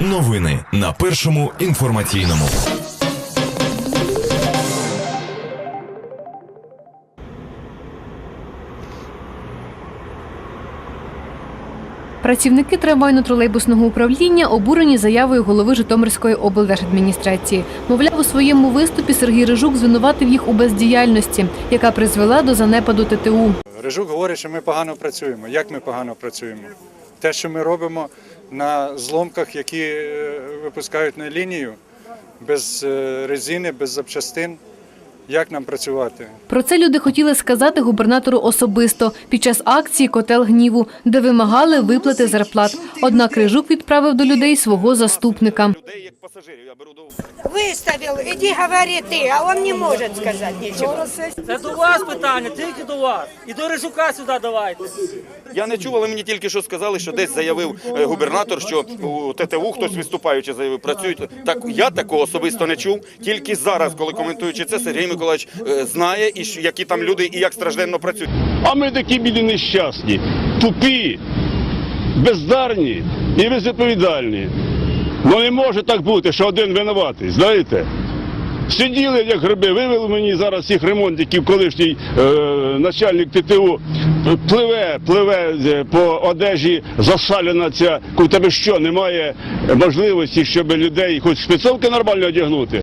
Новини на першому інформаційному. Працівники трамвайно-тролейбусного управління обурені заявою голови Житомирської облдержадміністрації. Мовляв, у своєму виступі Сергій Рижук звинуватив їх у бездіяльності, яка призвела до занепаду ТТУ. Рижук говорить, що ми погано працюємо. Як ми погано працюємо? Те, що ми робимо на зломках, які е, випускають на лінію, без е, резини, без запчастин. Як нам працювати? Про це люди хотіли сказати губернатору особисто під час акції Котел гніву, де вимагали виплати зарплат. Однак Рижук відправив до людей свого заступника. людей як пасажирів. Я беру до Выставил, иди говори ты, а он не может сказать ничего. Це до вас питання, тільки до вас. І до Рижука сюди давайте. я не чув, але мені тільки що сказали, що десь заявив е, губернатор, що у ТТУ хтось виступаючи заявив, працюють. Так я такого особисто не чув. Тільки зараз, коли коментуючи це, Сергій Миколаївич е, знає і які там люди і як стражденно працюють. А ми такі білі нещасні, тупі, бездарні і безвідповідальні. Ну не може так бути, що один винуватий, знаєте? Сиділи, як гриби, вивели мені зараз всіх ремонтників, колишній е, начальник ТТУ пливе, пливе е, по одежі засалена ця. У тебе що, немає можливості, щоб людей хоч спецовки нормально одягнути?